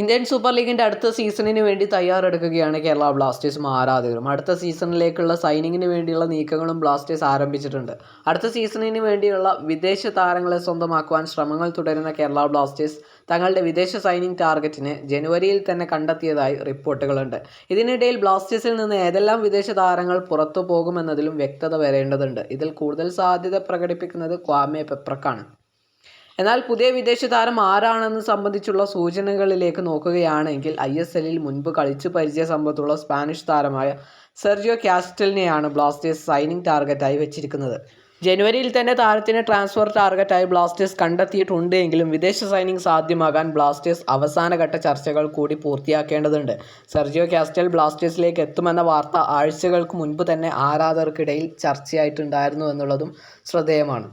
Indian super ലീഗിന്റെ അടുത്ത സീസണിന് വേണ്ടി തയ്യാറെടുക്കുകയാണ് കേരള ബ്ലാസ്റ്റേഴ്സും ആരാധകരും. അടുത്ത സീസണിലേക്കുള്ള സൈനിങ്ങിന് വേണ്ടിയുള്ള നീക്കങ്ങളും ബ്ലാസ്റ്റേഴ്സ് ആരംഭിച്ചിട്ടുണ്ട്. അടുത്ത സീസണിന് വേണ്ടിയുള്ള വിദേശ താരങ്ങളെ സ്വന്തമാക്കുവാൻ ശ്രമങ്ങൾ തുടരുന്ന കേരള ബ്ലാസ്റ്റേഴ്സ് തങ്ങളുടെ വിദേശ സൈനിങ് ടാർഗറ്റിനെ ജനുവരിയിൽ തന്നെ കണ്ടെത്തിയതായി റിപ്പോർട്ടുകളുണ്ട്. ഇതിനിടയിൽ ബ്ലാസ്റ്റേഴ്സിൽ നിന്ന് ഏതെല്ലാം വിദേശ താരങ്ങൾ പുറത്തു പോകുമെന്നതിലും വ്യക്തത വരേണ്ടതുണ്ട്. ഇതിൽ കൂടുതൽ സാധ്യത പ്രകടിപ്പിക്കുന്നത് ക്വാമെ പെപ്രക്കാണ്. എന്നാൽ പുതിയ വിദേശ താരം ആരാണെന്ന് സംബന്ധിച്ചുള്ള സൂചനകളിലേക്ക് നോക്കുകയാണെങ്കിൽ ഐ എസ് എല്ലിൽ മുൻപ് കളിച്ചു പരിചയ സമ്പത്തുള്ള സ്പാനിഷ് താരമായ സെർജിയോ കാസ്റ്റലിനെയാണ് ബ്ലാസ്റ്റേഴ്സ് സൈനിങ് ടാർഗറ്റായി വെച്ചിരിക്കുന്നത്. ജനുവരിയിൽ തന്നെ താരത്തിന് ട്രാൻസ്ഫർ ടാർഗറ്റായി ബ്ലാസ്റ്റേഴ്സ് കണ്ടെത്തിയിട്ടുണ്ട് എങ്കിലും വിദേശ സൈനിങ് സാധ്യമാകാൻ ബ്ലാസ്റ്റേഴ്സ് അവസാനഘട്ട ചർച്ചകൾ കൂടി പൂർത്തിയാക്കേണ്ടതുണ്ട്. സെർജിയോ കാസ്റ്റൽ ബ്ലാസ്റ്റേഴ്സിലേക്ക് എത്തുമെന്ന വാർത്ത ആഴ്ചകൾക്ക് മുൻപ് തന്നെ ആരാധകർക്കിടയിൽ ചർച്ചയായിട്ടുണ്ടായിരുന്നു എന്നുള്ളതും ശ്രദ്ധേയമാണ്.